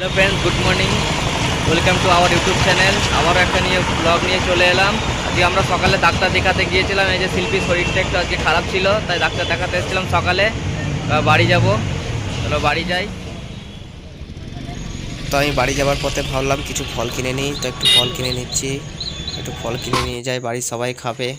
Hello friends good morning welcome to our YouTube channel আবারও একটা নিয়ে ব্লগ নিয়ে চলে এলাম। আজকে আমরা সকালে ডাক্তার দেখাতে গিয়েছিলাম, এই যে শিল্পীর শরীরটা একটু আজকে খারাপ ছিল, তাই ডাক্তার দেখাতে এসেছিলাম সকালে। বাড়ি যাব। চলো বাড়ি যাই। তো আমি বাড়ি যাওয়ার পথে ভাবলাম, কিছু ফল কিনে নিই। তো একটু ফল কিনে নিচ্ছি। একটু ফল কিনে নিয়ে যাই, বাড়ির সবাই খাবে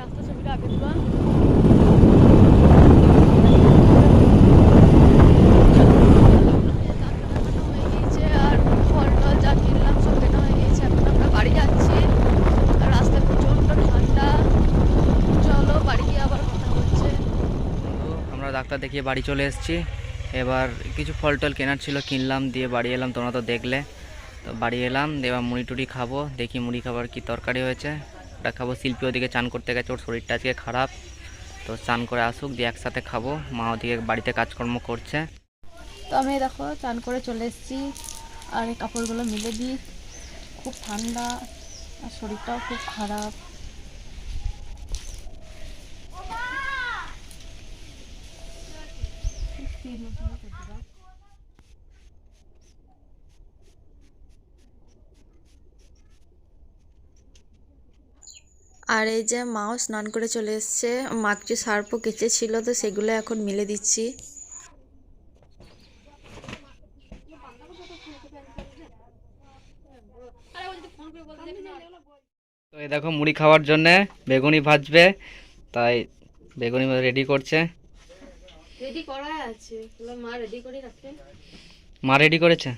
রাস্তা ছবিটা আগে তুলো হয়ে গিয়েছে আর ফল টল যা কিনলাম সব কেনা হয়ে গিয়েছে এখন আমরা বাড়ি যাচ্ছি আর রাস্তায় প্রচণ্ড ঠান্ডা চলো বাড়ি গিয়ে আবার কথা হচ্ছে তো আমরা ডাক্তার দেখিয়ে বাড়ি চলে এসেছি। এবার কিছু ফল টল কেনার ছিল, কিনলাম, দিয়ে বাড়ি এলাম, তোমরা তো দেখলে। তো বাড়ি এলাম এবার মুড়ি টুড়ি খাব, দেখি মুড়ি খাবার কি তরকারি হয়েছে। ওটা খাব শিল্পী ওদিকে চান করতে গেছে, ওর শরীরটা আজকে খারাপ। তো চান করে আসুক, দিয়ে একসাথে খাব, মা ওদিকে বাড়িতে কাজকর্ম করছে। তো আমি দেখো, চান করে চলে এসেছি, আর এই কাপড়গুলো মিলে দিই। খুব ঠান্ডা, আর শরীরটাও খুব খারাপ। আর এই যে মাও স্নান করে চলে এসছে মা কিছু সার্পও কেচে ছিল, তো সেগুলো এখন মিলে দিচ্ছি। তো এই দেখো মুড়ি খাওয়ার জন্যে বেগুনি ভাজবে, তাই বেগুনি রেডি করছে। রেডি করা আছে। মা রেডি করে রাখে। মা রেডি করেছে?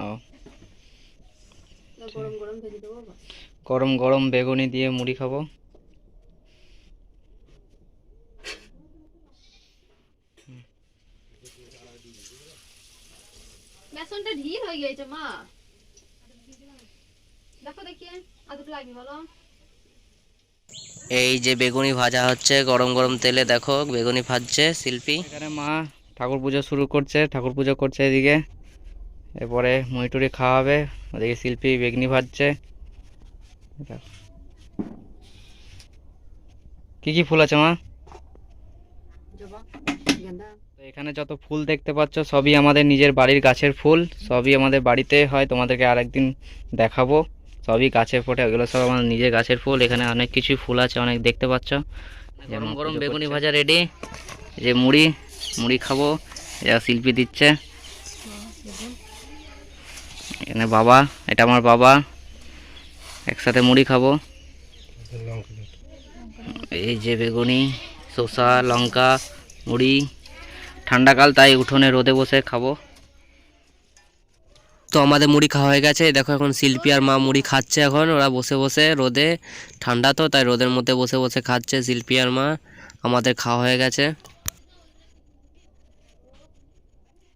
ও। গরম গরম ভেজে দেবো গরম গরম বেগুনি দিয়ে মুড়ি খাব। বেসনটা ঢিল হয়ে গিয়েছে মা। দেখো দেখিয়ে আদুট লাগবে বলো। এই যে বেগুনি ভাজা হচ্ছে গরম গরম তেলে দেখো বেগুনি ভাজছে শিল্পী। এখানে মা ঠাকুর পুজো শুরু করছে ঠাকুর পুজো করছে এদিকে। এরপরে মুড়ি মইটুরি খাওয়াবে ওদিকে শিল্পী বেগুনি ভাজছে। কি কি ফুল আছে মা? তো এখানে যত ফুল দেখতে পাচ্ছ সবই আমাদের নিজের বাড়ির গাছের ফুল সবই আমাদের বাড়িতে হয় তোমাদেরকে আরেকদিন দেখাবো। সবই গাছের ফোটে ওগুলো সব আমার নিজের গাছের ফুল এখানে অনেক কিছু ফুল আছে অনেক দেখতে পাচ্ছ। গরম গরম বেগুনি ভাজা রেডি যে মুড়ি মুড়ি খাব এটা শিল্পী দিচ্ছে। এখানে বাবা এটা আমার বাবা একসাথে মুড়ি খাব। এই যে বেগুনি শসা লঙ্কা মুড়ি ঠান্ডাকাল তাই উঠোনে রোদে বসে খাব। তো আমাদের মুড়ি খাওয়া হয়ে গেছে। দেখো এখন শিল্পী আর মা মুড়ি খাচ্ছে এখন। ওরা বসে বসে রোদে। ঠান্ডা তো, তাই রোদের মধ্যে বসে বসে খাচ্ছে শিল্পী আর মা। আমাদের খাওয়া হয়ে গেছে।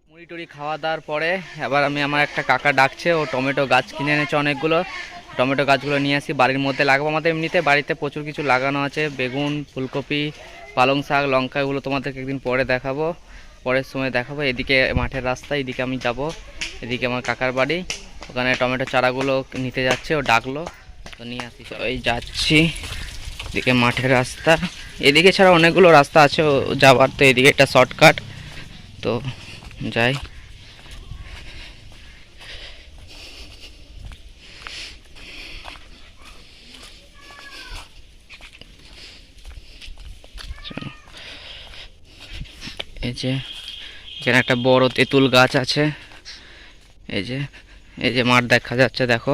মুড়ি টুড়ি খাওয়া দাওয়ার পরে এবার আমি আমার একটা কাকা ডাকছে। ও টমেটো গাছ কিনে এনেছে অনেকগুলো। টমেটো গাছগুলো নিয়ে আসি, বাড়ির মধ্যে লাগাবো। আমাদের এমনিতে বাড়িতে প্রচুর কিছু লাগানো আছে। বেগুন, ফুলকপি, পালং শাক, লঙ্কা, এগুলো তোমাদেরকে একদিন পরে দেখাবো। পরের সময় দেখাবো। এদিকে মাঠের রাস্তা, এদিকে আমি যাব। এদিকে আমার কাকার বাড়ি। ওখানে টমেটো চারাগুলো নিতে যাচ্ছে, ও ডাকলো। তো নিয়ে আসি ওই যাচ্ছি। এদিকে মাঠের রাস্তা। এদিকে ছাড়া অনেকগুলো রাস্তা আছে যাবার তো এদিকে একটা শর্টকাট। তো যাই। এই যে এখানে একটা বড় তেঁতুল গাছ আছে। এই যে এই যে মাঠ দেখা যাচ্ছে, দেখো।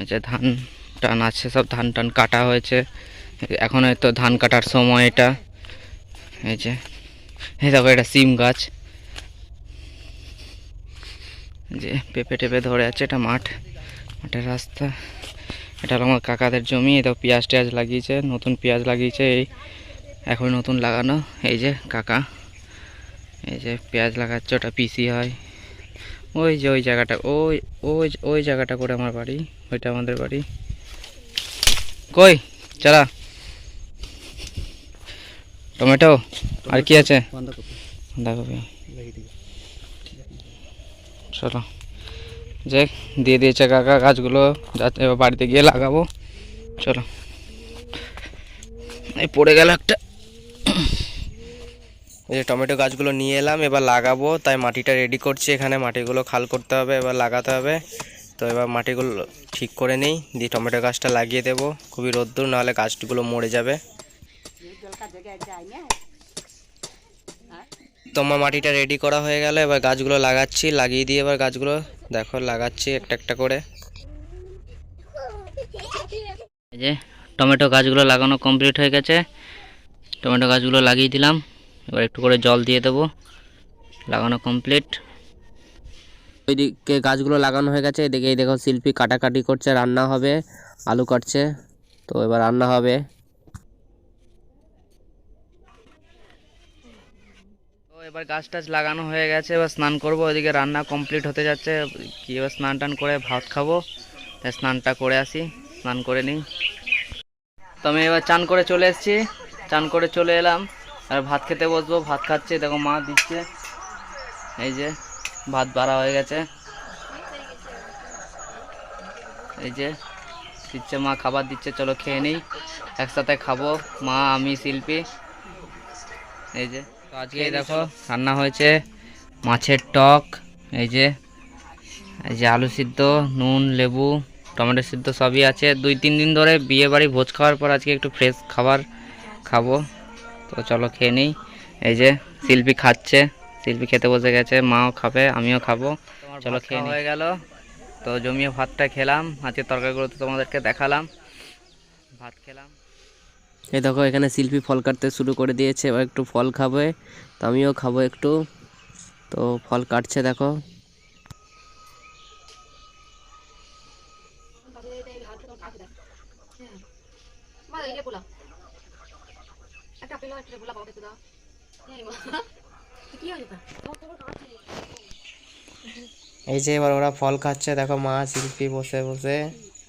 এই যে ধান টান আছে, সব ধান টান কাটা হয়েছে। এখন হয়তো ধান কাটার সময় এটা। এই যে, এই দেখো এটা সিম গাছ। যে, পেঁপে টেপে ধরে আছে এটা মাঠ। মাঠের রাস্তা। এটা হলো আমার কাকাদের জমি এটা পেঁয়াজ টেয়াজ লাগিয়েছে, নতুন পেঁয়াজ লাগিয়েছে, এই এখন নতুন লাগানো। এই যে, কাকা। এই যে পেঁয়াজ লাগাচ্ছে, ওটা পিসি হয়। ওই যে ওই জায়গাটা, ওই ওই ওই জায়গাটা করে আমার বাড়ি, ওইটা আমাদের বাড়ি। কই? চারা টমেটো? আর কি আছে? বাঁধাকপি। চলো। যে দিয়ে দিয়েছে কাকা গাছগুলো, যাতে বাড়িতে গিয়ে লাগাবো। চলো। এই পড়ে গেল একটা। এই যে টমেটো গাছগুলো নিয়ে এলাম, এবার লাগাবো। তাই মাটিটা রেডি করছি এখানে। মাটিগুলো খাল করতে হবে, এবার লাগাতে হবে। তো এবার মাটিগুলো ঠিক করে নেই, দিয়ে টমেটো গাছটা লাগিয়ে দেবো। খুবই রোদ্দুর, নাহলে গাছগুলো মরে যাবে। তোমার মাটিটা রেডি করা হয়ে গেল, এবার গাছগুলো লাগাচ্ছি। লাগিয়ে দিয়ে এবার গাছগুলো, দেখো, লাগাচ্ছি একটা একটা করে। এই যে টমেটো গাছগুলো লাগানো কমপ্লিট হয়ে গেছে। টমেটো গাছগুলো লাগিয়ে দিলাম। এবার একটু করে জল দিয়ে দেবো। লাগানো কমপ্লিট ওইদিকে গাছগুলো লাগানো হয়ে গেছে। এদিকে এই দেখো শিল্পী কাটাকাটি করছে রান্না হবে আলু কাটছে। তো এবার রান্না হবে। তো এবার গাছ টাছ লাগানো হয়ে গেছে এবার স্নান করব। ওইদিকে রান্না কমপ্লিট হতে যাচ্ছে। কি এবার স্নান টান করে ভাত খাব। তাই স্নানটা করে আসি স্নান করে নিই। তো আমি এবার চান করে চলে এসেছি। চান করে চলে এলাম। আর ভাত খেতে বসবো ভাত খাচ্ছে দেখো মা দিচ্ছে। এই যে ভাত বাড়া হয়ে গেছে। এই যে দিচ্ছে মা খাবার দিচ্ছে চলো খেয়ে নিই। একসাথে খাব মা আমি শিল্পী। এই যে তো আজকে দেখো রান্না হয়েছে মাছের টক এই যে এই যে আলু সিদ্ধ নুন লেবু টমেটো সিদ্ধ সবই আছে। দুই তিন দিন ধরে বিয়ে বাড়ি ভোজ খাওয়ার পর আজকে একটু ফ্রেশ খাবার খাব। তো চলো খেয়ে নিই। এই যে শিল্পী খাচ্ছে শিল্পী খেতে বসে গেছে মাও খাবে আমিও খাব। চলো খেয়ে হয়ে গেল। তো জমিয়ে ভাতটা খেলাম আজকে তরকারিগুলো তো তোমাদেরকে দেখালাম। ভাত খেলাম। এই দেখো এখানে শিল্পী ফল কাটতে শুরু করে দিয়েছে এবার একটু ফল খাবে তো আমিও খাব একটু। তো ফল কাটছে দেখো। যে এবার ওরা ফল খাচ্ছে। দেখো মা শিল্পী বসে বসে।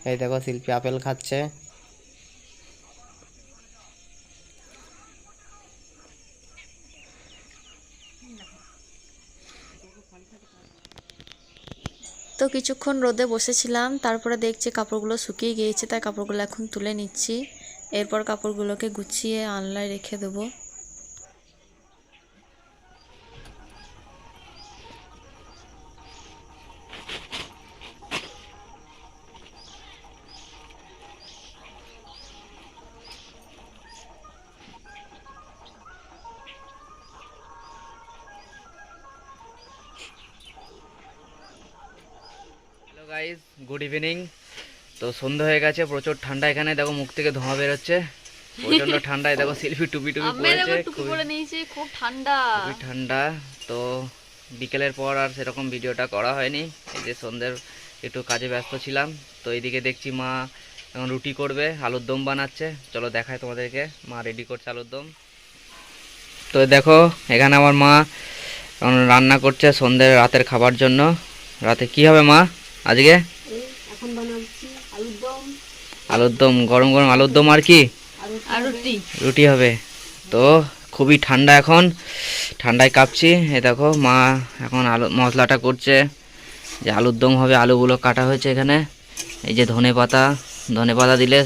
এই দেখো শিল্পী আপেল খাচ্ছে। তো কিছুক্ষণ রোদে বসেছিলাম, তারপরে দেখছি কাপড়গুলো শুকিয়ে গিয়েছে, তাই কাপড়গুলো এখন তুলে নিচ্ছি। এরপর কাপড়গুলোকে গুছিয়ে আনলায় রেখে দেবো। গুড ইভিনিং তো সন্ধ্যা হয়ে গেছে প্রচুর ঠান্ডা এখানে। দেখো মুখ থেকে ধোঁয়া বেরোচ্ছে। প্রচণ্ড ঠান্ডায় দেখো সেলফি টুপি টুপি নিয়েছি খুব ঠান্ডা। খুবই ঠান্ডা। তো বিকেলের পর আর সেরকম ভিডিওটা করা হয়নি। এই যে সন্ধ্যের একটু কাজে ব্যস্ত ছিলাম। তো এইদিকে দেখছি মা এখন রুটি করবে আলুর দম বানাচ্ছে। চলো দেখায় তোমাদেরকে মা রেডি করছে আলুর দম। তো দেখো এখানে আমার মা এখন রান্না করছে সন্ধ্যের রাতের খাবার জন্য। রাতে কি হবে মা আজকে? আলুর দম গরম গরম আলুর দম আর কি? আর রুটি। রুটি হবে। তো খুবই ঠান্ডা এখন। ঠান্ডায় কাঁপছি। এ দেখো মা এখন আলু মশলাটা করছে। যে আলুর দম হবে আলুগুলো কাটা হয়েছে এখানে। এই যে ধনে পাতা ধনে পাতা দিলে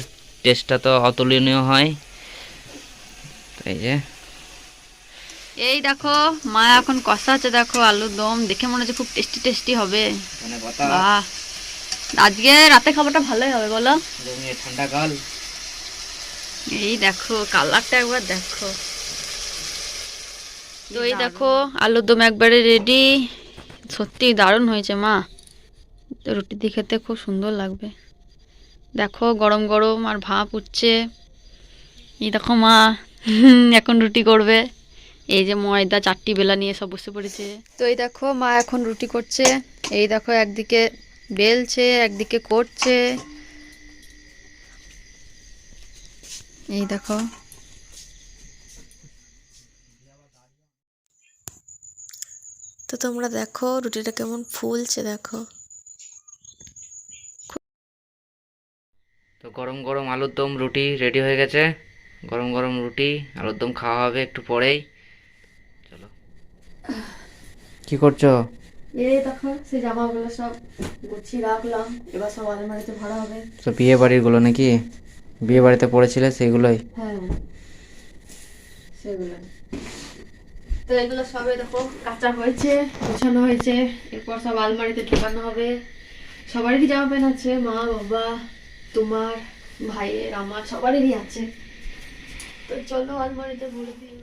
টেস্টটা তো অতুলনীয় হয়। এই যে। এই দেখো মা এখন কষা আছে দেখো আলুর দম দেখে মনে হচ্ছে খুব টেস্টি টেস্টি হবে। বাহ। আজকে রাতে খাবারটা ভালোই হবে বলো? ঠান্ডা কাল। এই দেখো কালারটা একবার দেখো। তো এই দেখো আলুর দম একবারে রেডি সত্যি দারুণ হয়েছে মা। তো রুটি দিয়ে খেতে খুব সুন্দর লাগবে। দেখো গরম গরম আর ভাপ উঠছে। এই দেখো মা এখন রুটি করবে। এই যে ময়দা চারটি বেলা নিয়ে সব বসে পড়েছে। তো এই দেখো মা এখন রুটি করছে। এই দেখো একদিকে বেলছে একদিকে করছে। এই দেখো। তো তোমরা দেখো রুটিটা কেমন ফুলছে দেখো। তো গরম গরম আলুর দম রুটি রেডি হয়ে গেছে। গরম গরম রুটি আলুর দম খাওয়া হবে একটু পরেই। চলো। কি করছ? সেই জামাগুলো সব গুছিয়ে রাখলাম। এবার সব আলমারিতে ভরা হবে। তো বিয়ে নাকি? বিয়ে বাড়িতে পড়েছিলে সেগুলোই? হ্যাঁ। সেগুলো তো এগুলো সবে দেখো কাঁচা হয়েছে গোছানো হয়েছে। এরপর সব আলমারিতে ঢোকানো হবে। সবারই জামা প্যান্ট আছে? মা বাবা তোমার ভাইয়ের আমার সবারই আছে। তো চলো আলমারিতে ভরে দিই।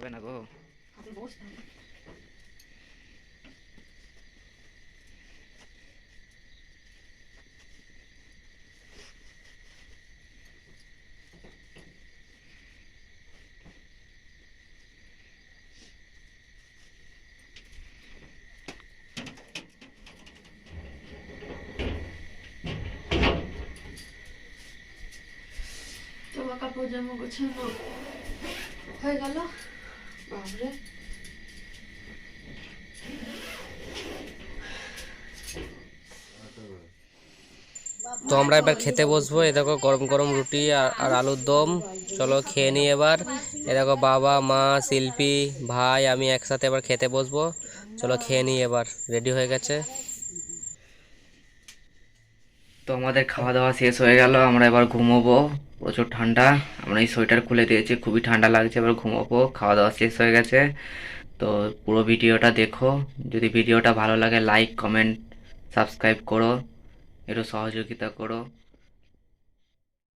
হবে না গো। কাপড় জামা গোছানো হয়ে গেল। বাবরে তো আমরা এবার খেতে বসবো। এ দেখো গরম গরম রুটি আর আর আলুর দম। চলো খেয়ে নিই এবার। এ দেখো বাবা মা শিল্পী ভাই আমি একসাথে এবার খেতে বসবো। চলো খেয়ে নিই এবার। রেডি হয়ে গেছে। তো আমাদের খাওয়া দাওয়া শেষ হয়ে গেল। আমরা এবার ঘুমোবো। প্রচুর ঠান্ডা। আমরা এই সোয়েটার খুলে দিয়েছি, খুবই ঠান্ডা লাগছে, এবার ঘুমাবো, খাওয়া দাওয়া শেষ হয়ে গেছে। তো পুরো ভিডিওটা দেখো। যদি ভিডিওটা ভালো লাগে লাইক কমেন্ট সাবস্ক্রাইব করো। একটু সহযোগিতা করো।